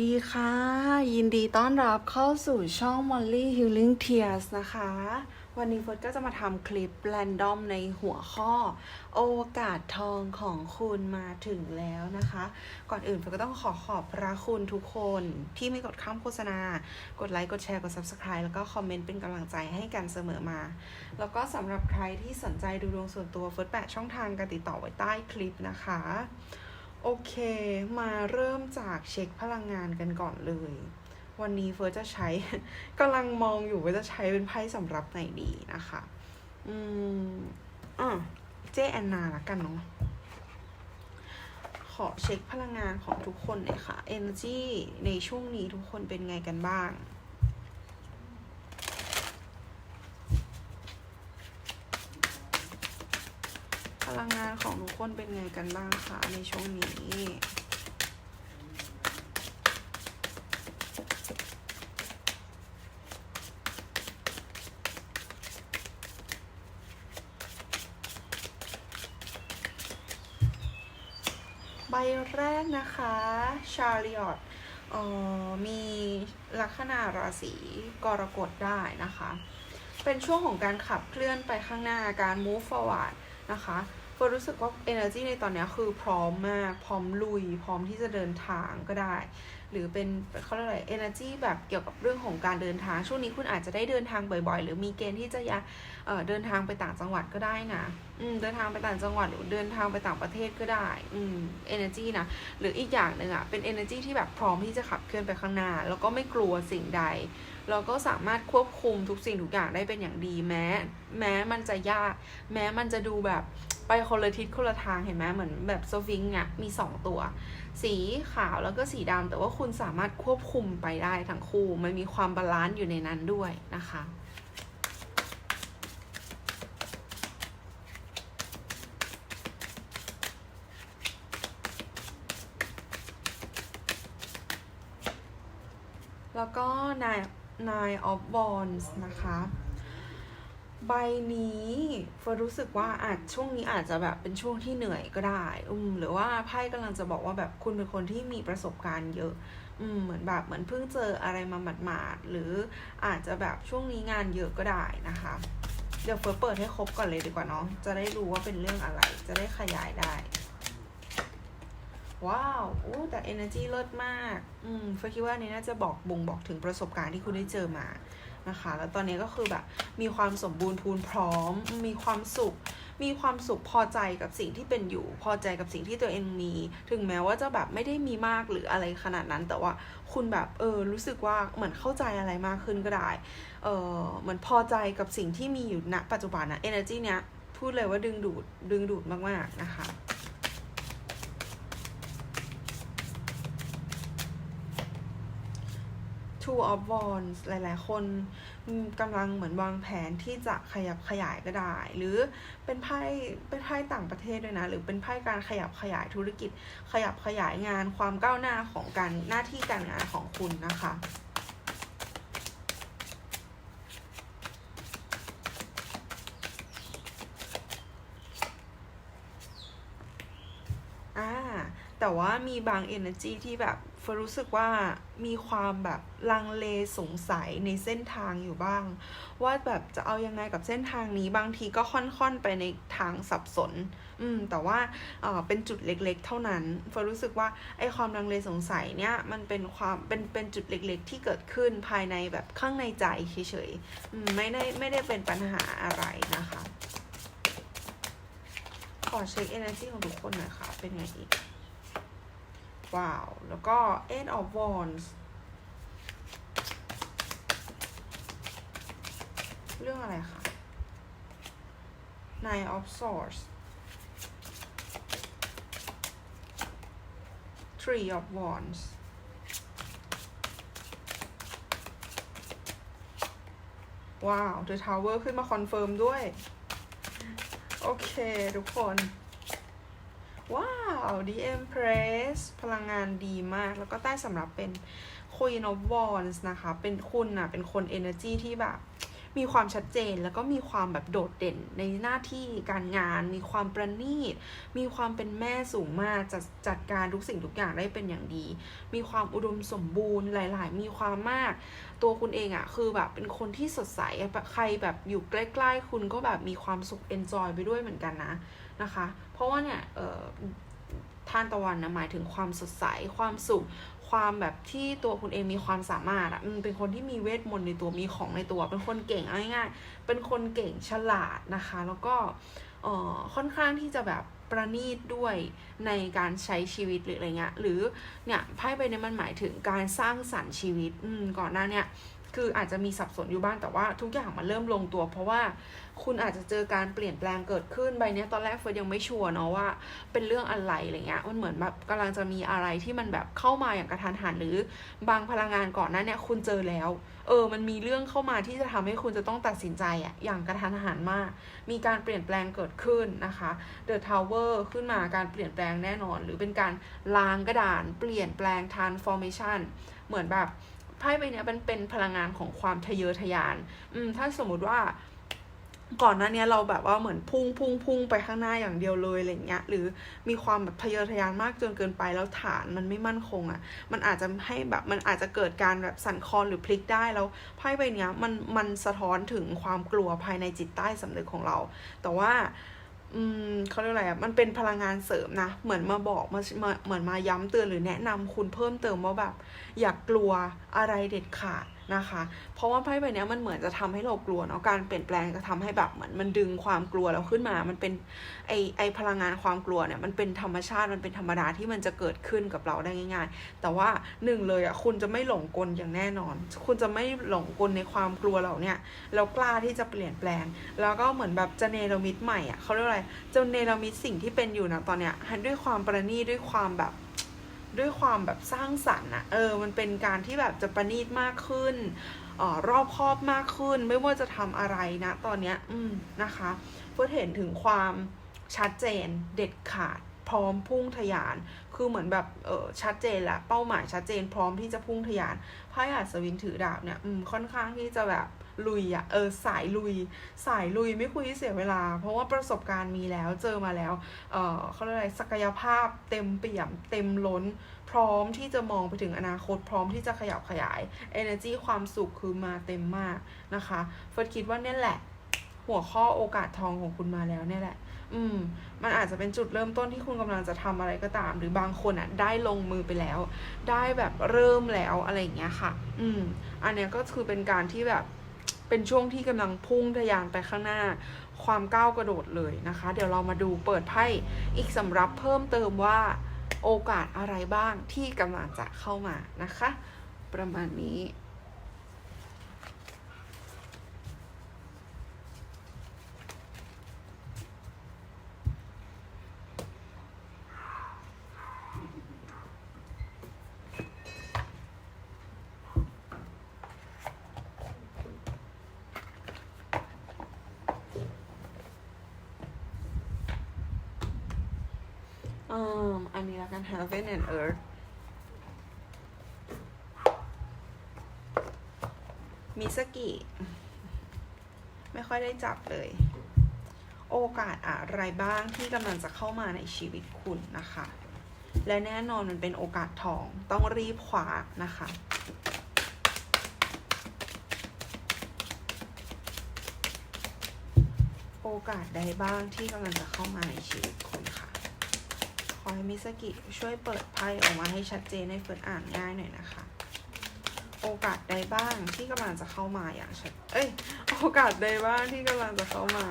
ดีค่ะ ยินดีต้อนรับเข้าสู่ช่อง Molly Healing Tears นะคะ วันนี้เฟิร์สก็จะมาทำคลิปแรนดอมในหัวข้อ โอกาสทองของคุณมาถึงแล้วนะคะ ก่อนอื่นเฟิร์สก็ต้องขอขอบพระคุณทุกคนที่ไม่กดข้ามโฆษณา กดไลค์ กดแชร์ กด Subscribe แล้วก็คอมเมนต์เป็นกำลังใจให้กันเสมอมา แล้วก็สำหรับใครที่สนใจดูดวงส่วนตัวเฟิร์สแปะช่องทางการติดต่อไว้ใต้คลิปนะคะ โอเค มาเริ่มจากเช็คพลังงานกันก่อนเลย วันนี้เฟิร์สจะใช้กำลังมองอยู่ว่าจะใช้เป็นไพ่สำหรับไหนดีนะคะ อืมอะเจแอนนาละกันเนาะ ขอเช็คพลังงานของทุกคนหน่อยค่ะ energy ในช่วงนี้ทุกคนเป็นไงกันบ้าง พลังงานของทุกคนเป็นไงกันบ้างคะในช่วงนี้ใบแรกนะคะ ชาริออตออมีลัคนาราศีกรกฎได้นะคะ เป็นช่วงของการขับเคลื่อนไปข้างหน้าการ move forward นะคะเฟิร์นรู้สึกว่า energy ในตอนนี้คือพร้อมมาก พร้อมลุย พร้อมที่จะเดินทางก็ได้ หรือเป็นเขาเรียกอะไร energy แบบเกี่ยวกับเรื่องของการเดินทาง ช่วงนี้คุณอาจจะได้เดินทางบ่อยๆ หรือมีเกณฑ์ที่จะยาเเดินทางไปต่างจังหวัดก็ได้นะอืมเดินทางไปต่างจังหวัดหรือเดินทางไปต่างประเทศก็ได้อืม energy นะหรืออีกอย่างหนึ่งอะเป็น energy ที่แบบพร้อมที่จะขับเคลื่อนไปข้างหน้า แล้วก็ไม่กลัวสิ่งใด เราก็สามารถควบคุมทุกสิ่งทุกอย่างได้เป็นอย่างดีแม้ แม้มันจะยาก แม้มันจะดูแบบไปคนละทิศคนละทางเห็นไหมเหมือนแบบสวิงอะมีสองตัว สีขาวแล้วก็สีดำแต่ว่าคุณสามารถควบคุมไปได้ทั้งคู่ มันมีความบาลานซ์อยู่ในนั้นด้วยนะคะแล้วก็นายนายออฟบอลส์นะคะ ใบนี้เฟิร์รู้สึกว่าอาจช่วงนี้อาจจะแบบเป็นช่วงที่เหนื่อยก็ได้อืมหรือว่าไพ่กำลังจะบอกว่าแบบคุณเป็นคนที่มีประสบการณ์เยอะ อืมเหมือนแบบเหมือนเพิ่งเจออะไรมาหมาดๆหรืออาจจะแบบช่วงนี้งานเยอะก็ได้นะคะ เดี๋ยวเฟิร์เปิดให้ครบก่อนเลยดีกว่าเนาะจะได้รู้ว่าเป็นเรื่องอะไร จะได้ขยายได้ว้าวโอ้แต่ energy เลิศมาก อืมเฟิร์คิดว่านนี้น่าจะบอกบ่งบอกถึงประสบการณ์ที่คุณได้เจอมา นะคะ แล้วตอนนี้ก็คือแบบมีความสมบูรณ์พูนพร้อม มีความสุข มีความสุขพอใจกับสิ่งที่เป็นอยู่ พอใจกับสิ่งที่ตัวเองมี ถึงแม้ว่าจะแบบไม่ได้มีมากหรืออะไรขนาดนั้น แต่ว่าคุณแบบเออรู้สึกว่าเหมือนเข้าใจอะไรมากขึ้นก็ได้ เออเหมือนพอใจกับสิ่งที่มีอยู่ณปัจจุบันนะ energy เนี้ยพูดเลยว่าดึงดูดดึงดูดมากๆนะคะ Two of Wands หลาย ๆ คนกำลังเหมือนวางแผนที่จะขยับขยายก็ได้ หรือเป็นไพ่เป็นไพ่ต่างประเทศด้วยนะ หรือเป็นไพ่การขยับขยายธุรกิจ ขยับขยายงานความก้าวหน้าของการหน้าที่การงานของคุณนะคะอ่าแต่ว่ามีบาง energy ที่แบบ เฟร์นรู้สึกว่ามีความแบบลังเลสงสัยในเส้นทางอยู่บ้าง ว่าแบบจะเอายังไงกับเส้นทางนี้บางทีก็ค่อนๆไปในทางสับสน อืม แต่ว่าเออเป็นจุดเล็กๆ เท่านั้นเฟร์นรู้สึกว่าไอ้ความลังเลสงสัยเนี่ยมันเป็นความเป็นเป็นจุดเล็กๆ ที่เกิดขึ้นภายในแบบข้างในใจเฉยๆอืมไม่ได้ไม่ได้เป็นปัญหาอะไรนะคะขอเช็ค energy ของทุกคนหน่อยค่ะ เป็นไงอีก ว้าว แล้วก็ eight of wands เรื่องอะไรคะ nine of swords three of wands ว้าว the tower ขึ้นมาคอนเฟิร์มด้วย โอเค ทุกคน ว้าว The Empress พลังงานดีมาก แล้วก็ใต้สำหรับเป็น Queen of Wands นะคะ เป็นคุณน่ะ เป็นคน energy ที่แบบ มีความชัดเจนแล้วก็มีความแบบโดดเด่นในหน้าที่การงาน มีความประณีต มีความเป็นแม่สูงมากจัดจัดการทุกสิ่งทุกอย่างได้เป็นอย่างดี มีความอุดมสมบูรณ์หลาย ๆ มีความมาก ตัวคุณเองอะคือแบบเป็นคนที่สดใสใครแบบอยู่ใกล้ ๆ คุณก็แบบมีความสุขเอนจอยไปด้วยเหมือนกันนะนะคะ เพราะว่าเนี่ยเอ่อ ท่านตะวันนะหมายถึงความสดใสความสุข ความแบบที่ตัวคุณเองมีความสามารถอะเป็นคนที่มีเวทมนต์ในตัวมีของในตัว เป็นคนเก่งง่ายๆเป็นคนเก่งฉลาดนะคะ แล้วก็เอ่อค่อนข้างที่จะแบบประณีตด้วยในการใช้ชีวิตหรืออะไรเงี้ยหรือเนี่ยไพ่ใบนี้มันหมายถึงการสร้างสรรค์ชีวิตอืมก่อนหน้าเนี่ย คืออาจจะมีสับสนอยู่บ้างแต่ว่าทุกอย่างมันเริ่มลงตัว เพราะว่าคุณอาจจะเจอการเปลี่ยนแปลงเกิดขึ้นใบเนี้ยตอนแรกเฟิร์สยังไม่ชัวร์เนาะว่า เป็นเรื่องอะไรอะไรเงี้ยมันเหมือนแบบกำลังจะมีอะไรที่มันแบบเข้ามาอย่างกระทันหันหรือบางพลังงานก่อนหน้าเนี่ยคุณเจอแล้ว เออ มันมีเรื่องเข้ามาที่จะทำให้คุณจะต้องตัดสินใจอะอย่างกระทันหันมาก มีการเปลี่ยนแปลงเกิดขึ้นนะคะ The Tower ขึ้นมาการเปลี่ยนแปลงแน่นอน หรือเป็นการล้างกระดานเปลี่ยนแปลง transformation เหมือนแบบ ไพ่ใบนี้เป็นเป็นพลังงานของความทะเยอทะยาน อืม ถ้าสมมุติว่าก่อนหน้านี้เราแบบว่าเหมือนพุ่งพุ่งพุ่งไปข้างหน้าอย่างเดียวเลยอะไรเงี้ยหรือมีความแบบทะเยอทะยานมากจนเกินไปแล้วฐานมันไม่มั่นคงอะ่ะ มันอาจจะให้แบบมันอาจจะเกิดการแบบสั่นคลอนหรือพลิกได้แล้วไพ่ใบเนี้ยมันมันสะท้อนถึงความกลัวภายในจิตใต้สำนึกของเรา แต่ว่า อืมเขาเรียกอะไรอะมันเป็นพลังงานเสริมนะ เหมือนมาบอกมาเหมือนมาย้ำเตือนหรือแนะนำคุณเพิ่มเติมว่าแบบ อย่ากกลัวอะไรเด็ดขาด นะคะ เพราะว่าไพ่ใบนี้มันเหมือนจะทำให้เรากลัวเนาะการเปลี่ยนแปลงจะทำให้แบบเหมือนมันดึงความกลัวเราขึ้นมา มันเป็นไอไอพลังงานความกลัวเนี่ยมันเป็นธรรมชาติมันเป็นธรรมดาที่มันจะเกิดขึ้นกับเราได้ง่าย ๆ แต่ว่าหนึ่งเลยอะคุณจะไม่หลงกลอย่างแน่นอน คุณจะไม่หลงกลในความกลัวเราเนี่ยแล้วกล้าที่จะเปลี่ยนแปลง แล้วก็เหมือนแบบจะเนรมิตใหม่อะเขาเรียกอะไรจะเนรมิตสิ่งที่เป็นอยู่นะตอนเนี้ยด้วยความประณีตด้วยความแบบ ด้วยความแบบสร้างสรรค์อะเออมันเป็นการที่แบบจะประณีตมากขึ้นออรอบคอบมากขึ้น ไม่ว่าจะทำอะไรนะ ตอนเนี้ยอืมนะคะเพื่อเห็นถึงความชัดเจนเด็ดขาดพร้อมพุ่งทะยาน คือเหมือนแบบเออชัดเจนแหละเป้าหมายชัดเจนพร้อมที่จะพุ่งทะยานไพ่อัศวินถือดาบเนี่ยอืมค่อนข้างที่จะแบบ ลุยอะเออสายลุย สายลุยไม่คุยเสียเวลา เพราะว่าประสบการณ์มีแล้วเจอมาแล้ว เออเขาเรียกอะไรศักยภาพเต็มเปี่ยม เต็มล้น พร้อมที่จะมองไปถึงอนาคต พร้อมที่จะขยับขยาย energy ความสุขคือมาเต็มมากนะคะเฟิร์สคิดว่าเนี่ยแหละ หัวข้อโอกาสทองของคุณมาแล้วเนี่ยแหละอืมมันอาจจะเป็นจุดเริ่มต้นที่คุณกำลังจะทำอะไรก็ตาม หรือบางคนอะได้ลงมือไปแล้ว ได้แบบเริ่มแล้วอะไรอย่างเงี้ยค่ะ อืม อันเนี้ยก็คือเป็นการที่แบบ เป็นช่วงที่กำลังพุ่งทะยานไปข้างหน้า ความก้าวกระโดดเลยนะคะ เดี๋ยวเรามาดูเปิดไพ่อีกสำรับเพิ่มเติมว่าโอกาสอะไรบ้างที่กำลังจะเข้ามานะคะ ประมาณนี้ อืมอันนี้ล้วกัน Heaven and Earth มิสกิ ไม่ค่อยได้จับเลย โอกาสอะไรบ้างที่กำลังจะเข้ามาในชีวิตคุณนะคะ และแน่นอนมันเป็นโอกาสทองต้องรีบคว้านะคะโอกาสใดบ้างที่กำลังจะเข้ามาในชีวิตคุณ อให้มิสกิช่วยเปิดไพ่ออกมาให้ชัดเจนให้เฟิร์นอ่านง่ายหน่อยนะคะ โอกาสใดบ้างที่กำลังจะเข้ามาอย่างชัด เอ้ย โอกาสใดบ้างที่กำลังจะเข้ามา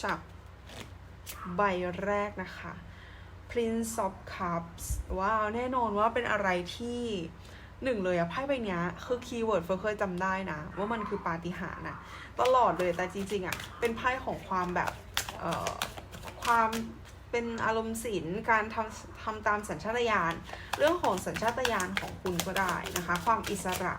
ฉับใบแรกนะคะ Prince of Cups ว้าว แน่นอนว่าเป็นอะไรที่ หนึ่งเลยอะไพ่ใบเนี้ยคือคีย์เวิร์ดเฟิร์เคยจำได้นะ ว่ามันคือปาฏิหาริย์นะตลอดเลยแต่จริงๆอะเป็นไพ่ของความแบบเอ่อความเป็นอารมณ์ศิลป์การทำทำตามสัญชาตญาณเรื่องของสัญชาตญาณของคุณก็ได้นะคะ ความอิสระ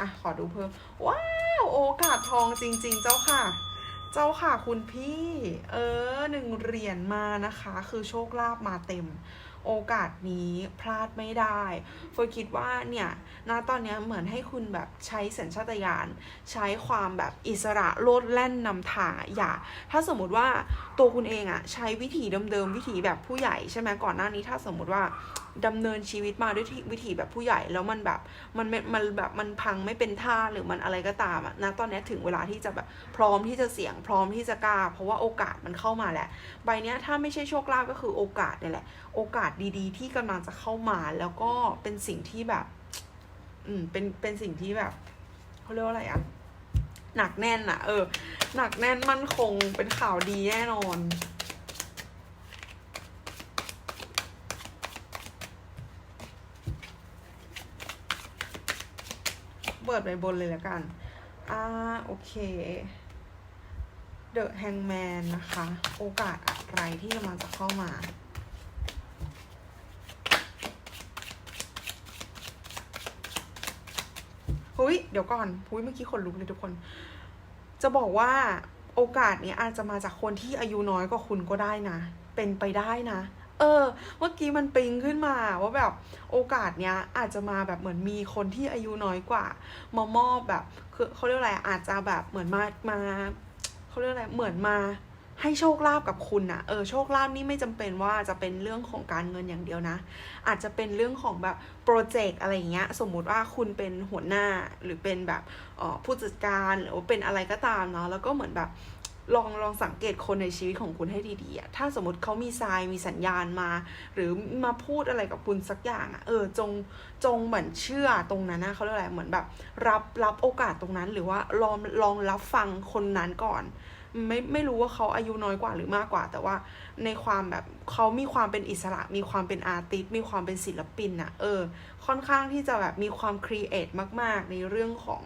อะขอดูเพิ่มว้าว โอกาสทองจริง ๆ เจ้าค่ะ เจ้าค่ะคุณพี่ เออหนึ่งเหรียญมานะคะ คือโชคลาภมาเต็ม โอกาสนี้พลาดไม่ได้เฟยคิดว่าเนี่ยณตอนนี้เหมือนให้คุณแบบใช้สัญชาตญาณใช้ความแบบอิสระโลดแล่นนำทางอย่า ถ้าสมมติว่าตัวคุณเองอะใช้วิถีเดิมๆ วิถีแบบผู้ใหญ่ใช่ไหมก่อนหน้านี้ถ้าสมมติว่าดำเนินชีวิตมาด้วยวิถีแบบผู้ใหญ่แล้วมันแบบมันมันแบบมันพังไม่เป็นท่าหรือมันอะไรก็ตามอะตอนนี้ถึงเวลาที่จะแบบพร้อมที่จะเสี่ยงพร้อมที่จะกล้า เพราะว่าโอกาสมันเข้ามาแหละใบเนี้ยถ้าไม่ใช่โชคลาภก็คือโอกาสเนี่ยแหละ โอกาสดีๆ ที่กำลังจะเข้ามาแล้วก็เป็นสิ่งที่แบบ อืมเป็นเป็นสิ่งที่แบบเขาเรียกว่าอะไรอะหนักแน่นอะเออ หนักแน่นมั่นคงเป็นข่าวดีแน่นอน เปิดไปบนเลยแล้วกัน อ่า โอเค The Hangman นะคะ โอกาสอะไรที่กำลังจะเข้ามา เฮ้ย เดี๋ยวก่อนพุ้ยเมื่อกี้คนลุกเลยทุกคน จะบอกว่าโอกาสเนี้ยอาจจะมาจากคนที่อายุน้อยกว่าคุณก็ได้นะ เป็นไปได้นะ เออ เมื่อกี้มันปิงขึ้นมาว่าแบบโอกาสเนี้ยอาจจะมาแบบเหมือนมีคนที่อายุน้อยกว่ามามอบแบบคือเขาเรียกอะไรอาจจะแบบเหมือนมามาเขาเรียกอะไรเหมือนมาให้โชคลาภกับคุณนะเออโชคลาภนี่ไม่จำเป็นว่าจะเป็นเรื่องของการเงินอย่างเดียวนะ อาจจะเป็นเรื่องของแบบโปรเจกต์อะไรอย่างเงี้ย สมมุติว่าคุณเป็นหัวหน้าหรือเป็นแบบออผู้จัดการหรือว่าเป็นอะไรก็ตามเนาะแล้วก็เหมือนแบบ ลองลองสังเกตคนในชีวิตของคุณให้ดีๆอะถ้าสมมติเขามีทรายมีสัญญาณมา หรือมาพูดอะไรกับคุณสักอย่างอะเออจงจงเหมือนเชื่อตรงนั้นนะเขาเรียกอะไรเหมือนแบบ รับรับโอกาสตรงนั้น หรือว่าลองลองรับฟังคนนั้นก่อนไม่ไม่รู้ว่าเขาอายุน้อยกว่าหรือมากกว่า แต่ว่าในความแบบเขามีความเป็นอิสระ มีความเป็นอาร์ติสมีความเป็นศิลปินอะเออ ค่อนข้างที่จะแบบมีความครีเอทมาก ๆ ในเรื่องของ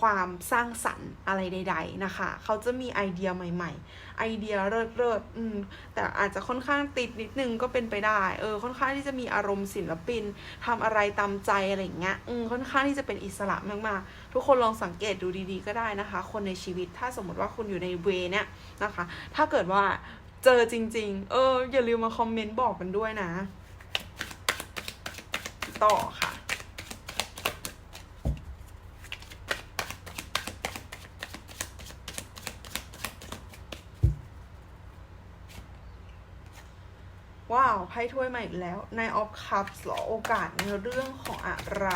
ความสร้างสรรค์อะไรใด ๆนะคะ เขาจะมีไอเดียใหม่ๆ ไอเดียเลิศๆอืมแต่อาจจะค่อนข้างติดนิดนึงก็เป็นไปได้เออค่อนข้างที่จะมีอารมณ์ศิลปินทำอะไรตามใจอะไรอย่างเงี้ยอืมค่อนข้างที่จะเป็นอิสระมากๆ ทุกคนลองสังเกตดูดีๆ ก็ได้นะคะ คนในชีวิตถ้าสมมติว่าคุณอยู่ในเวเนี่ยนะคะ ถ้าเกิดว่าเจอจริง ๆ เอออย่าลืมมาคอมเมนต์บอกกันด้วยนะ ต่อค่ะ ว้าวไพ่ถ้วยมาอีกแล้วในออฟคัพหรอโอกาสในเรื่องของอะไร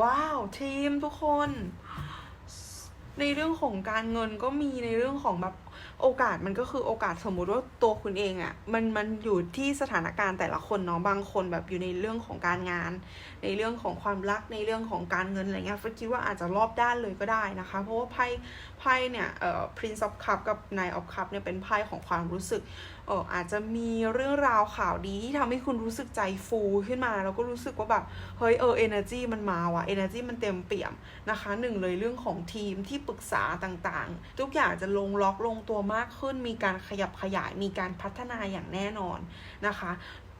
ว้าว ทีมทุกคน ในเรื่องของการเงินก็มีในเรื่องของแบบ โอกาสมันก็คือโอกาสสมมุติว่าตัวคุณเองอะ่ะมันมันอยู่ที่สถานการณ์แต่ละคนเนาะบางคนแบบอยู่ในเรื่องของการงาน ในเรื่องของความรักในเรื่องของการเงินอะไรเงี้ยฟคิดว่าอาจจะรอบด้านเลยก็ได้นะคะ เพราะว่าไพ่ไพ่เนี่ยเอ่อ Prince of Cup กับ Knight of Cup เนี่ยเป็นไพ่ของความรู้สึก เอออาจจะมีเรื่องราวข่าวดีที่ทำให้คุณรู้สึกใจฟูขึ้นมา แล้วก็รู้สึกว่าแบบเฮ้ยเออเอเนอร์จีมันมาว่ะเอเนอร์จีมันเต็มเปี่ยมนะคะหนึ่งเลยเรื่องของทีมที่ปรึกษาต่างๆ ทุกอย่างจะลงล็อกลงตัวมากขึ้น มีการขยับขยายมีการพัฒนาอย่างแน่นอนนะคะ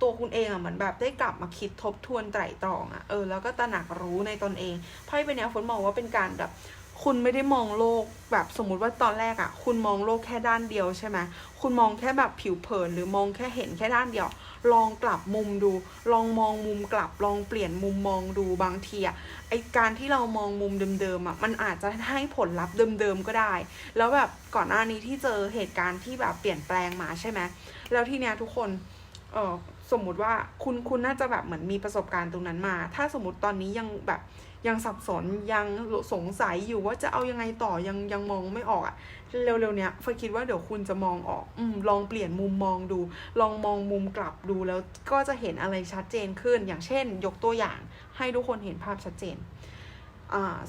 ตัวคุณเองอะเหมือนแบบได้กลับมาคิดทบทวนไตร่ตรองอะเออแล้วก็ตระหนักรู้ในตนเองไพ่เป็นเนี้ฝนมองว่าเป็นการแบบคุณไม่ได้มองโลกแบบสมมุติว่าตอนแรกอะ่ะ คุณมองโลกแค่ด้านเดียวใช่ไหมคุณมองแค่แบบผิวเผินหรือมองแค่เห็นแค่ด้านเดียว ลองกลับมุมดู ลองมองมุมกลับ ลองเปลี่ยนมุมมองดูบางทีอะไอการที่เรามองมุมเดิมๆอะมันอาจจะให้ผลลัพธ์เดิมๆก็ได้ แล้วแบบก่อนหน้านี้ที่เจอเหตุการณ์ที่แบบเปลี่ยนแปลงมาใช่ไหมแล้วที่เนี้ยทุกคนเออ สมมุติว่าคุณคุณน่าจะแบบเหมือนมีประสบการณ์ตรงนั้นมา ถ้าสมมติตอนนี้ยังแบบยังสับสนยังสงสัยอยู่ว่าจะเอายังไงต่อยังยังมองไม่ออกอะเร็วๆเนี้ยเฟยคิดว่าเดี๋ยวคุณจะมองออกอืมลองเปลี่ยนมุมมองดู ลองมองมุมกลับดูแล้วก็จะเห็นอะไรชัดเจนขึ้น อย่างเช่น ยกตัวอย่างให้ทุกคนเห็นภาพชัดเจน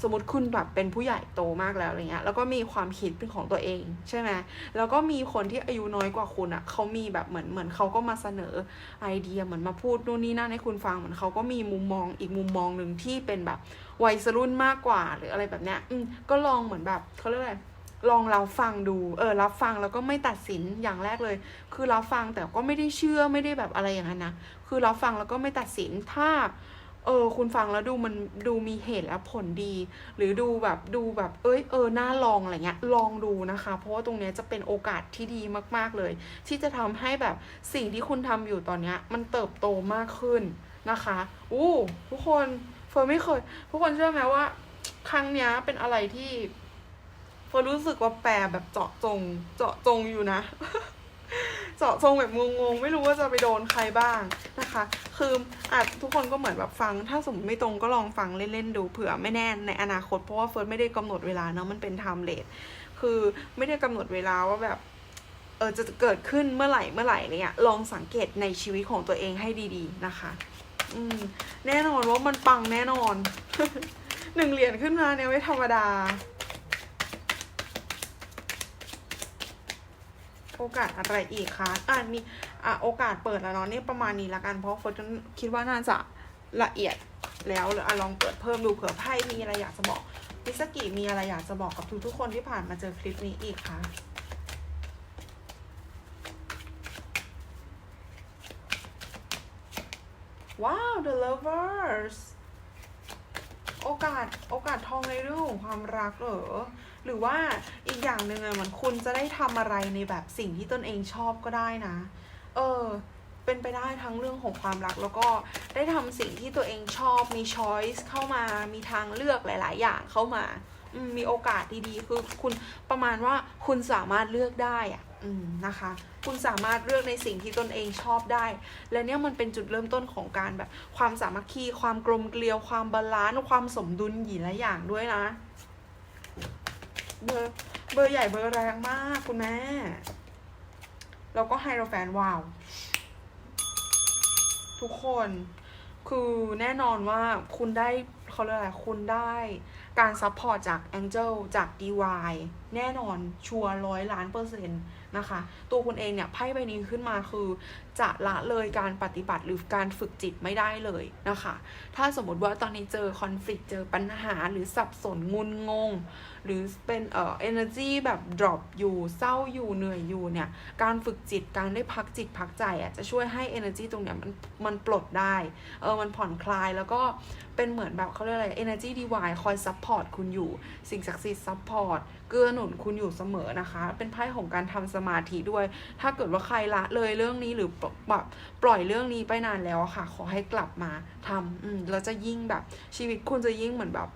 สมมติคุณแบบเป็นผู้ใหญ่โตมากแล้วอะไรเงี้ย แล้วก็มีความคิดเป็นของตัวเอง ใช่ไหมแล้วก็มีคนที่อายุน้อยกว่าคุณอะ่ะเขามีแบบเหมือนเหมือนเขาก็มาเสนอไอเดียเหมือนมาพูดนู่นนี่นั่นให้คุณฟังเหมือนเขาก็มีมุมมองอีกมุมมองหนึ่งที่เป็นแบบวัยรุ่นมากกว่าหรืออะไรแบบเนี้ย อืมก็ลองเหมือนแบบเขาเรียกอะไรลองรับฟังดูเออรับฟังแล้วก็ไม่ตัดสินอย่างแรกเลย คือรับฟังแต่ก็ไม่ได้เชื่อไม่ได้แบบอะไรอย่างนั้นนะคือรับฟังแล้วก็ไม่ตัดสินถ้า เออ คุณฟังแล้วดูมันดูมีเหตุและผลดี หรือดูแบบดูแบบ เอ้ยเออน่าลองอะไรเงี้ยลองดูนะคะ เพราะว่าตรงเนี้ยจะเป็นโอกาสที่ดีมากๆเลย ที่จะทำให้แบบสิ่งที่คุณทำอยู่ตอนเนี้ยมันเติบโตมากขึ้นนะคะอู้ทุกคนเฟิร์นไม่เคย ทุกคนเชื่อไหมว่า ครั้งเนี้ยเป็นอะไรที่เฟิร์นรู้สึกว่าแปลแบบเจาะจง เจาะจงอยู่นะ เจาะจงแบบงงๆ ไม่รู้ว่าจะไปโดนใครบ้างนะคะ คืออาจทุกคนก็เหมือนแบบฟัง ถ้าสมมติไม่ตรงก็ลองฟังเล่นๆดูเผื่อไม่แน่ในอนาคต เพราะว่าเฟิร์สไม่ได้กำหนดเวลาเนาะมันเป็นไทม์เลทคือไม่ได้กำหนดเวลาว่าแบบเออจะเกิดขึ้นเมื่อไหร่เมื่อไหร่เนี่ยลองสังเกตในชีวิตของตัวเองให้ดีๆนะคะ อืมแน่นอนว่ามันปังแน่นอนหนึ่งเหรียญขึ้นมาเนี่ยไม่ธรรมดา โอกาสอะไรอีกคะอ่ามีอะโอกาสเปิดแล้วเนาะนี่ประมาณนี้ละกัน เพราะเฟิร์สคิดว่าน่าจะละเอียดแล้วหรืออะลองเปิดเพิ่มดูเผื่อไพ่มีอะไรอยากจะบอกมิสกิมีอะไรอยากจะบอกกับทุกๆคนที่ผ่านมาเจอคลิปนี้อีกคะว้าว the lovers โอกาส โอกาสทองในเรื่องของความรักเหรอ หรือว่าอีกอย่างหนึ่งอะเหมือนคุณจะได้ทำอะไรในแบบสิ่งที่ตนเองชอบก็ได้นะ เออ เป็นไปได้ทั้งเรื่องของความรักแล้วก็ได้ทำสิ่งที่ตัวเองชอบมีช้อยส์เข้ามามีทางเลือกหลาย ๆ อย่างเข้ามาอมมีโอกาสดีๆ คือคุณประมาณว่าคุณสามารถเลือกได้อะอืมนะคะ คุณสามารถเลือกในสิ่งที่ตนเองชอบได้ และเนี่ยมันเป็นจุดเริ่มต้นของการแบบความสามัคคี ความกลมเกลียว ความบาลานซ์ ความสมดุลหยินและอย่างด้วยนะ เบอร์เบอร์ใหญ่เบอร์แรงมากคุณแม่แล้วก็ไฮโดรแฟนว้าว ทุกคนคือแน่นอนว่าคุณได้เขาเรียกอะไรคุณได้การซัพพอร์ตจาก Angel จาก DY แน่นอนชัวร้อยล้านเปอร์เซ็นต์นะคะ ตัวคุณเองเนี่ยไพ่ใบนี้ขึ้นมาคือ จะละเลยการปฏิบัติหรือการฝึกจิตไม่ได้เลยนะคะ ถ้าสมมติว่าตอนนี้เจอคอนฟ lict เจอปัญหาหรือสับสนงุนงง หรือเป็นเอ่อ energy แบบ drop อยู่เศร้าอยู่เหนื่อยอยู่เนี่ย การฝึกจิตการได้พักจิตพักใจอะจะช่วยให้ energy ตรงเนี้ยมันมันปลดได้เออมันผ่อนคลายแล้วก็เป็นเหมือนแบบเขาเรียกอะไร energy divine คอย support คุณอยู่ สิ่งศักดิ์สิทธิ์ support เกื้อหนุนคุณอยู่เสมอนะคะ เป็นไพ่ของการทำสมาธิด้วย ถ้าเกิดว่าใครละเลยเรื่องนี้หรือแบบปล่อยเรื่องนี้ไปนานแล้วค่ะ ขอให้กลับมาทำอืมแล้วจะยิ่งแบบชีวิตคุณจะยิ่งเหมือนแบบ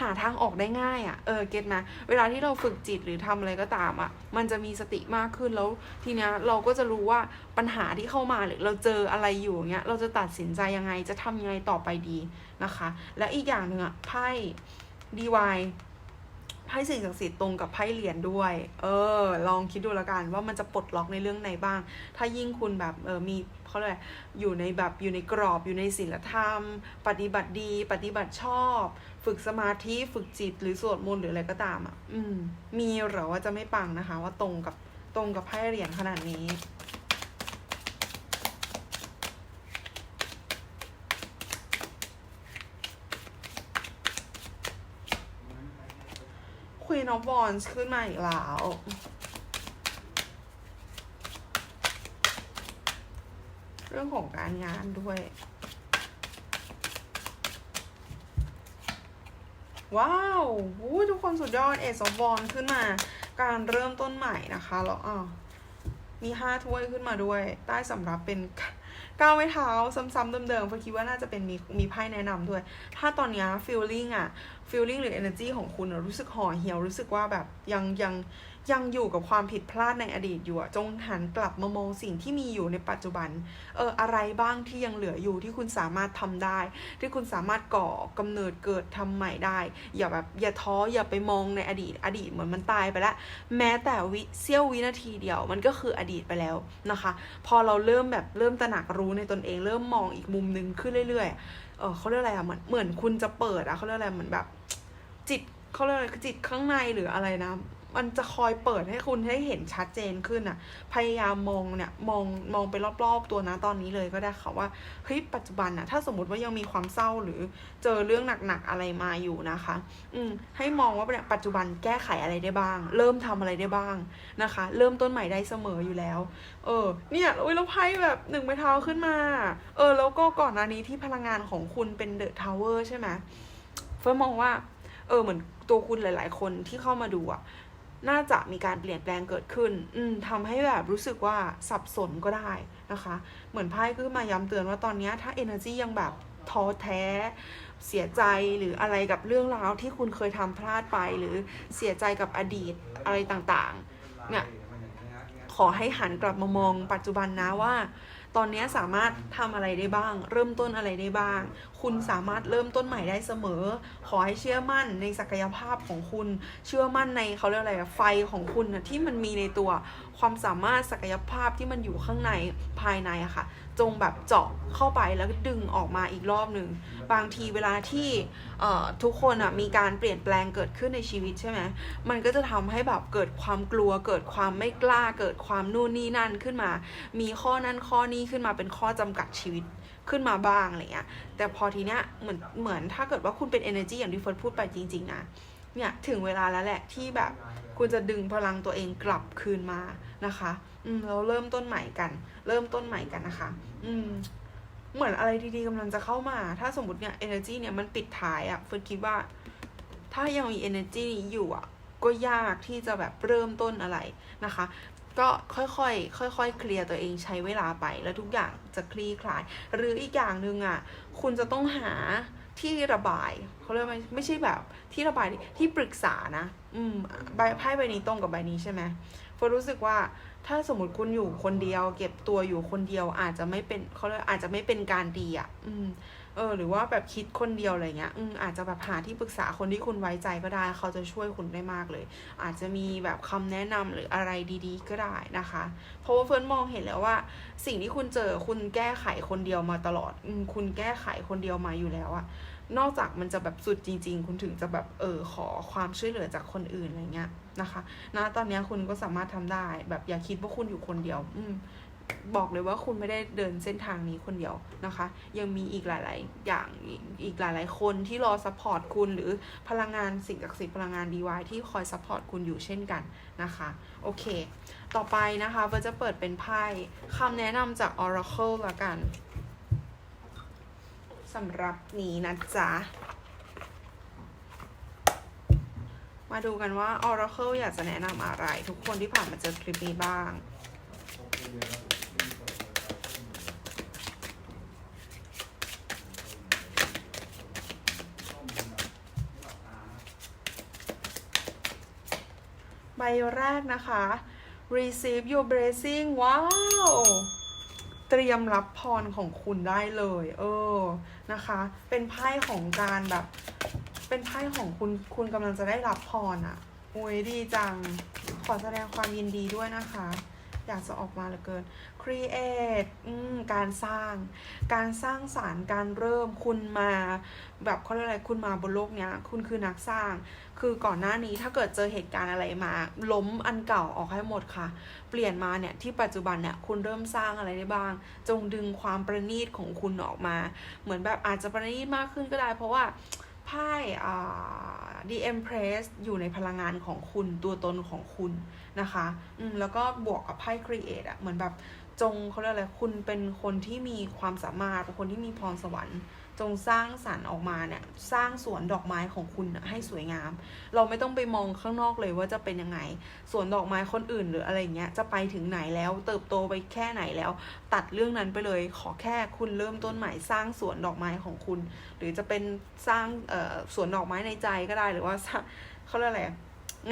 หาทางออกได้ง่ายอะ่ะเออเก็ตไหมเวลาที่เราฝึกจิตหรือทำอะไรก็ตามอะ่ะ มันจะมีสติมากขึ้นแล้วทีเนี้ยเราก็จะรู้ว่าปัญหาที่เข้ามาหรือเราเจออะไรอยู่เงี้ยเราจะตัดสินใจยังไงจะทำยังไงต่อไปดีนะคะ และอีกอย่างหนึ่งอะ่ะไพ่ดีวายไพ่สิ่งศักดิ์สิทธิ์ตรงกับไพ่เหรียญด้วย เออ ลองคิดดูล้วกันว่ามันจะปลดล็อกในเรื่องไหนบ้าง ถ้ายิ่งคุณแบบเออมีเขาเรียกอยู่ในแบบอยู่ในกรอบอยู่ในศีลธรรม ปฏิบัติดี ปฏิบัติชอบ ฝึกสมาธิฝึกจิตหรือสวดมนต์หรืออะไรก็ตามอะ อืม มีเหรอว่าจะไม่ปังนะคะ ว่าตรงกับตรงกับไพ่เหรียญขนาดนี้ Queen of Wands ขึ้นมาอีกแล้วเรื่องของการงานด้วย ว้าวู้ทุกคนสุดยอดเอ of Wands ขึ้นมา การเริ่มต้นใหม่นะคะแล้วอะมีห้าถ้วยขึ้นมาด้วย ใต้สำรับเป็นก้าวไม้เท้าซ้ำๆเดิมๆเพราะคิดว่าน่าจะเป็นมีมีไพ่แนะนำด้วย ถ้าตอนนี้ฟิลลิ่งอะฟิลลิ่งหรือ energy ของคุณรู้สึกห่อเหี่ยวรู้สึกว่าแบบยังยัง ยังอยู่กับความผิดพลาดในอดีตอยู่จงหันกลับมามองสิ่งที่มีอยู่ในปัจจุบัน เอออะไรบ้างที่ยังเหลืออยู่ที่คุณสามารถทำได้ ที่คุณสามารถก่อกำเนิดเกิดทำใหม่ได้ อย่าแบบอย่าท้ออย่าไปมองในอดีต อดีตเหมือนมันตายไปแล้ว แม้แต่วิเสี้ยววินาทีเดียวมันก็คืออดีตไปแล้วนะคะ พอเราเริ่มแบบเริ่มตระหนักรู้ในตนเอง เริ่มมองอีกมุมนึงขึ้นเรื่อยๆ เออเขาเรียกอะไรอะเหมือนเหมือนคุณจะเปิดอะเขาเรียกอะไรเหมือนแบบจิตเขาเรียกอะไรจิตข้างในหรืออะไรนะ มันจะคอยเปิดให้คุณให้เห็นชัดเจนขึ้นอะ พยายามมองเนี่ยมองมองไปรอบๆตัวนะตอนนี้เลยก็ได้ค่ะว่าเฮ้ยปัจจุบันอะถ้าสมมติว่ายังมีความเศร้าหรือเจอเรื่องหนักๆอะไรมาอยู่นะคะ อืมให้มองว่าเนี่ยปัจจุบันแก้ไขอะไรได้บ้าง เริ่มทำอะไรได้บ้างนะคะ เริ่มต้นใหม่ได้เสมออยู่แล้ว เออ เนี่ยโอ้ยแล้วไพ่แบบหนึ่งไม้เท้าขึ้นมา เออ แล้วก็ก่อนหน้านี้ที่พลังงานของคุณเป็นเดอะทาวเวอร์ใช่ไหมเฟิร์นมองว่า เออเหมือนตัวคุณหลาย ๆ คนที่เข้ามาดูอะ น่าจะมีการเปลี่ยนแปลงเกิดขึ้น อืมทำให้แบบรู้สึกว่าสับสนก็ได้นะคะ เหมือนไพ่ก็มาย้ำเตือนว่าตอนนี้ถ้า energy ยังแบบท้อแท้ เสียใจหรืออะไรกับเรื่องราวที่คุณเคยทำพลาดไป หรือเสียใจกับอดีตอะไรต่างๆ เนี่ยขอให้หันกลับมามองปัจจุบันนะว่า ตอนนี้สามารถทำอะไรได้บ้าง เริ่มต้นอะไรได้บ้าง คุณสามารถเริ่มต้นใหม่ได้เสมอ ขอให้เชื่อมั่นในศักยภาพของคุณ เชื่อมั่นในเขาเรียกอะไรอะไฟของคุณนะที่มันมีในตัว ความสามารถศักยภาพที่มันอยู่ข้างในภายในอะค่ะ จงแบบเจาะเข้าไปแล้วก็ดึงออกมาอีกรอบหนึ่ง บางทีเวลาที่ทุกคนอะมีการเปลี่ยนแปลงเกิดขึ้นในชีวิตใช่ไหมมันก็จะทำให้แบบเกิดความกลัว เกิดความไม่กล้า เกิดความนู่นนี่นั่นขึ้นมา มีข้อนั้นข้อนี้ขึ้นมาเป็นข้อจำกัดชีวิต ขึ้นมาบ้างอะไรเงี้ย แต่พอทีเนี้ยเหมือนเหมือนถ้าเกิดว่าคุณเป็น energy อย่างที่เฟิร์สพูดไปจริง ๆ นะ เนี่ยถึงเวลาแล้วแหละที่แบบคุณจะดึงพลังตัวเองกลับคืนมานะคะ อืมเราเริ่มต้นใหม่กัน เริ่มต้นใหม่กันนะคะ อืมเหมือนอะไรดีๆกำลังจะเข้ามา ถ้าสมมติเนี่ย energy เนี่ยมันปิดท้ายอะ่ะเฟิร์นคิดว่า ถ้ายังมี energy นี้อยู่อะก็ยากที่จะแบบเริ่มต้นอะไรนะคะ ก็ค่อยๆ ค่อยๆ เคลียร์ตัวเองใช้เวลาไป แล้วทุกอย่างจะคลี่คลาย หรืออีกอย่างหนึ่งอะ คุณจะต้องหาที่ระบายเขาเรียกว่ไม่ใช่แบบที่ระบายที่ปรึกษานะ อืมใบไพ่ใบนี้ตรงกับใบนี้ใช่ไหมเฟรู้สึกว่าถ้าสมมติคุณอยู่คนเดียว เก็บตัวอยู่คนเดียวอาจจะไม่เป็นเขาเรียกอาจจะไม่เป็นการดีอะ อืม เออหรือว่าแบบคิดคนเดียวอะไรเงี้ยอืมอาจจะแบบหาที่ปรึกษาคนที่คุณไว้ใจก็ได้ เขาจะช่วยคุณได้มากเลย อาจจะมีแบบคำแนะนำหรืออะไรดี ๆ ก็ได้นะคะ เพราะว่าเฟิร์นมองเห็นแล้วว่า สิ่งที่คุณเจอคุณแก้ไขคนเดียวมาตลอดอืมคุณแก้ไขคนเดียวมาอยู่แล้วอะนอกจากมันจะแบบสุดจริง ๆ คุณถึงจะแบบเออขอความช่วยเหลือจากคนอื่นอะไรเงี้ยนะคะนะตอนนี้คุณก็สามารถทำได้ แบบอย่าคิดว่าคุณอยู่คนเดียว อืม บอกเลยว่าคุณไม่ได้เดินเส้นทางนี้คนเดียวนะคะ ยังมีอีกหลาย ๆ อย่างอีกหลาย ๆ คนที่รอซัพพอร์ตคุณหรือพลังงานสิ่งศักดิ์สิทธิ์พลังงานดีวายที่คอยซัพพอร์ตคุณอยู่เช่นกันนะคะ โอเค ต่อไปนะคะเร์จะเปิดเป็นไพ่คำแนะนำจาก Oracle ละกันสำหรับนี้นะจ๊ะ มาดูกันว่า Oracle อยากจะแนะนำอะไร ทุกคนที่ผ่านมาเจอคลิปนี้บ้าง ใบ แรกนะคะ receive your blessing ว้าว เตรียมรับพรของคุณได้เลย เออ นะคะ เป็นไพ่ของการแบบ เป็นไพ่ของคุณ คุณกำลังจะได้รับพรอะ่ะโอ้ยดีจัง ขอแสดงความยินดีด้วยนะคะ อยากจะออกมาเหลือเกิน create อืมการสร้าง การสร้างสารรค์การเริ่มคุณมาแบบเขาเรียกอะไรคุณมาบนโลกเนี้ย คุณคือนักสร้าง คือก่อนหน้านี้ถ้าเกิดเจอเหตุการณ์อะไรมา ล้มอันเก่าออกให้หมดค่ะ เปลี่ยนมาเนี่ยที่ปัจจุบันเนี่ยคุณเริ่มสร้างอะไรได้บ้าง จงดึงความประณีตของคุณออกมา เหมือนแบบอาจจะประณีตมากขึ้นก็ได้ เพราะว่า ไพ่อ่า The Empress อยู่ในพลังงานของคุณตัวตนของคุณนะคะอืมแล้วก็บวกกับไพ่ Create อะเหมือนแบบจงเขาเรียกอะไรคุณเป็นคนที่มีความสามารถเป็นคนที่มีพรสวรรค์ จงสร้างสรรค์ออกมาเนี่ยสร้างสวนดอกไม้ของคุณให้สวยงาม เราไม่ต้องไปมองข้างนอกเลยว่าจะเป็นยังไงสวนดอกไม้คนอื่นหรืออะไรเงี้ยจะไปถึงไหนแล้ว เติบโตไปแค่ไหนแล้ว ตัดเรื่องนั้นไปเลย ขอแค่คุณเริ่มต้นใหม่สร้างสวนดอกไม้ของคุณ หรือจะเป็นสร้างสวนดอกไม้ในใจก็ได้หรือว่าเขาเรียกอะไร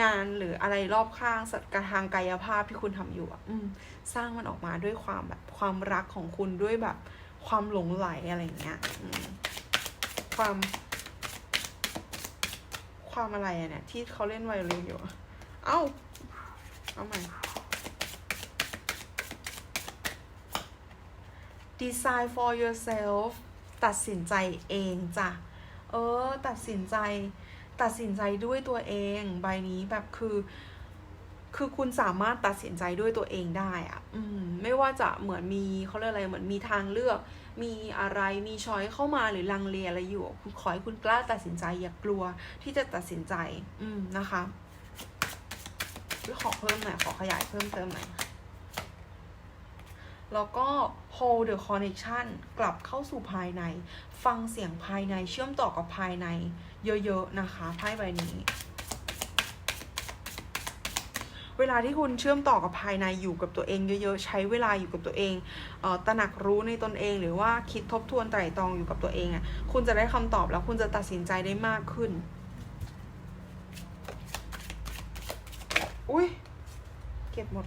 งานหรืออะไรรอบข้างสัตว์ทางกายภาพที่คุณทำอยู่อะอืมสร้างมันออกมาด้วยความแบบความรักของคุณด้วยแบบ ความหลงไหลอะไรเงี้ยความ ความอะไรอะเนี่ย ที่เขาเล่นไวโอลินอยู่ เอ้า เอาใหม่ design for yourself ตัดสินใจเองจ้ะ เออ ตัดสินใจ ตัดสินใจด้วยตัวเอง ใบนี้แบบคือ คือคุณสามารถตัดสินใจด้วยตัวเองได้อะอืมไม่ว่าจะเหมือนมีเขาเรียกอะไรเหมือนมีทางเลือก มีอะไรมีช้อยเข้ามาหรือลังเลอะไรอยู่คุณขอให้คุณกล้าตัดสินใจอย่ากลัวที่จะตัดสินใจ อืมนะคะขอเพิ่มหน่อยขอขยายเพิ่มเติมหน่อยแล้วก็ hold the connection กลับเข้าสู่ภายใน ฟังเสียงภายในเชื่อมต่อกับภายใน เยอะๆนะคะไพ่ใบนี้ เวลาที่คุณเชื่อมต่อกับภายในอยู่กับตัวเองเยอะๆ ใช้เวลาอยู่กับตัวเองเออตระหนักรู้ในตนเอง หรือว่าคิดทบทวนไตร่ตรองอยู่กับตัวเองอะ่ะคุณจะได้คำตอบแล้วคุณจะตัดสินใจได้มากขึ้น อุ้ยเก็บหมด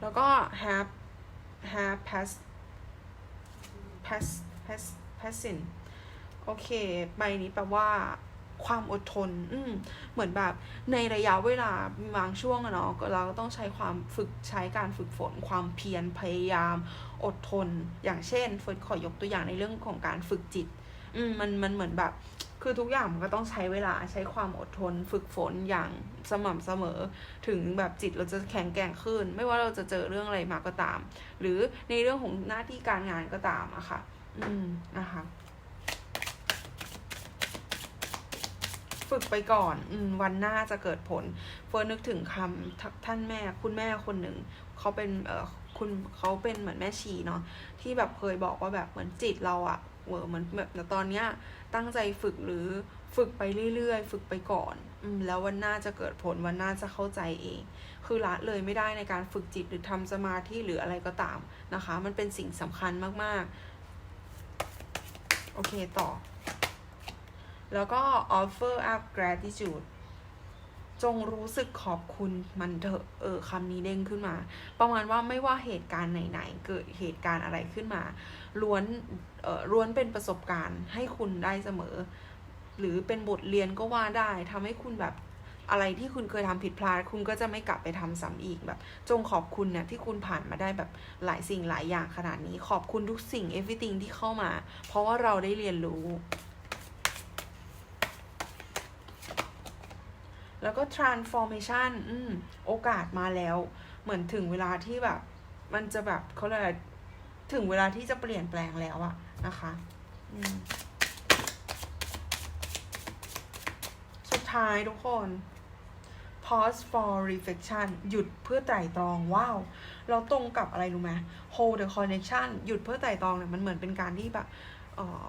แล้วก็ have have pass pass pass passing โอเค ใบนี้แปลว่า ความอดทน อืมเหมือนแบบในระยะเวลาบางช่วงอะเนาะเราก็ต้องใช้ความฝึกใช้การฝึกฝน ความเพียรพยายาม อดทน อย่างเช่นเฟิร์สขอยกตัวอย่างในเรื่องของการฝึกจิต อืมมันมันเหมือนแบบคือทุกอย่างมันก็ต้องใช้เวลาใช้ความอดทน ฝึกฝนอย่างสม่ำเสมอ ถึงแบบจิตเราจะแข็งแกร่งขึ้น ไม่ว่าเราจะเจอเรื่องอะไรมาก็ตาม หรือในเรื่องของหน้าที่การงานก็ตามอะค่ะ อืมนะคะ ฝึกไปก่อนอืมวันหน้าจะเกิดผล เฟิร์นนึกถึงคำท่านแม่คุณแม่คนหนึ่งเขาเป็นเอ่อคุณเขาเป็นเหมือนแม่ชีเนาะที่แบบเคยบอกว่าแบบเหมือนจิตเราอะเวอร์เหมือนแบบแต่ตอนเนี้ยตั้งใจฝึกหรือฝึกไปเรื่อยๆ ฝึกไปก่อนอืมแล้ววันหน้าจะเกิดผลวันหน้าจะเข้าใจเอง คือละเลยไม่ได้ในการฝึกจิตหรือทำสมาธิหรืออะไรก็ตามนะคะ มันเป็นสิ่งสำคัญมากๆ โอเคต่อ แล้วก็ offer up gratitude จงรู้สึกขอบคุณมันเถอะ เออคำนี้เด้งขึ้นมา ประมาณว่าไม่ว่าเหตุการณ์ไหนๆ เกิดเหตุการณ์อะไรขึ้นมา ล้วน เอ่อ ล้วนเป็นประสบการณ์ให้คุณได้เสมอ หรือเป็นบทเรียนก็ว่าได้ ทำให้คุณแบบอะไรที่คุณเคยทำผิดพลาด คุณก็จะไม่กลับไปทำซ้ำอีกแบบ จงขอบคุณเนี่ยที่คุณผ่านมาได้แบบหลายสิ่งหลายอย่างขนาดนี้ ขอบคุณทุกสิ่ง everything ที่เข้ามา เพราะว่าเราได้เรียนรู้ แล้วก็ transformation อืมโอกาสมาแล้ว เหมือนถึงเวลาที่แบบ มันจะแบบเขาเรียกถึงเวลาที่จะเปลี่ยนแปลงแล้วอะนะคะอืมสุดท้ายทุกคน pause for reflection หยุดเพื่อไตร่ตรอง ว้าว เราตรงกับอะไรรู้ไหม hold the connection หยุดเพื่อไตร่ตรองเนี่ยมันเหมือนเป็นการที่แบบเออ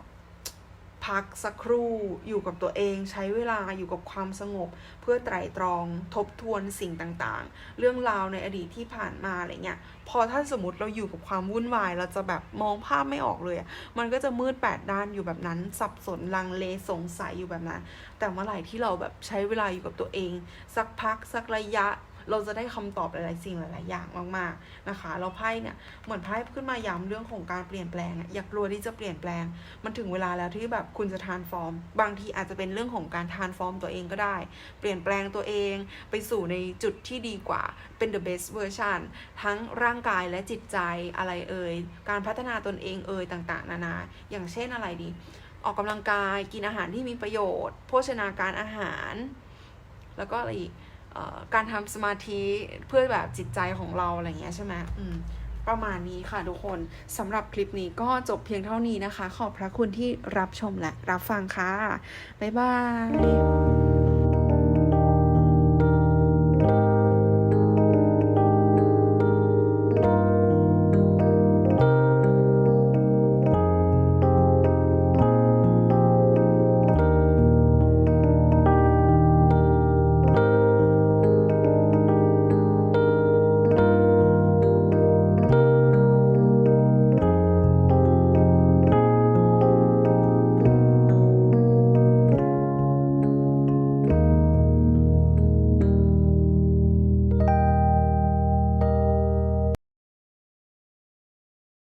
พักสักครู่อยู่กับตัวเองใช้เวลาอยู่กับความสงบ เพื่อไตร่ตรองทบทวนสิ่งต่างๆ เรื่องราวในอดีตที่ผ่านมาอะไรเงี้ยพอถ้าสมมติเราอยู่กับความวุ่นวาย เราจะแบบมองภาพไม่ออกเลยมันก็จะมืดแปดด้านอยู่แบบนั้น สับสนลังเลสงสัยอยู่แบบนั้น แต่เมื่อไหร่ที่เราแบบใช้เวลาอยู่กับตัวเอง สักพักสักระยะ เราจะได้คำตอบหลายๆสิ่งหลาย ๆ อย่างมากๆนะคะเราไพ่เนี่ยเหมือนไพ่ขึ้นมาย้ำเรื่องของการเปลี่ยนแปลงอยากลัวที่จะเปลี่ยนแปลง มันถึงเวลาแล้วที่แบบคุณจะทานฟอร์ม บางทีอาจจะเป็นเรื่องของการทานฟอร์มตัวเองก็ได้ เปลี่ยนแปลงตัวเองไปสู่ในจุดที่ดีกว่าเป็น the best version ทั้งร่างกายและจิตใจอะไรเอ่ยการพัฒนาตนเองเอ่ยต่าง ๆ นานา อย่างเช่นอะไรดี ออกกำลังกายกินอาหารที่มีประโยชน์ โภชนาการอาหาร แล้วก็อะไรอีก การทำสมาธิเพื่อแบบจิตใจของเราอะไรเงี้ยใช่ไหมอืมประมาณนี้ค่ะทุกคนสำหรับคลิปนี้ก็จบเพียงเท่านี้นะคะ ขอบพระคุณที่รับชมและรับฟังค่ะ บ๊ายบาย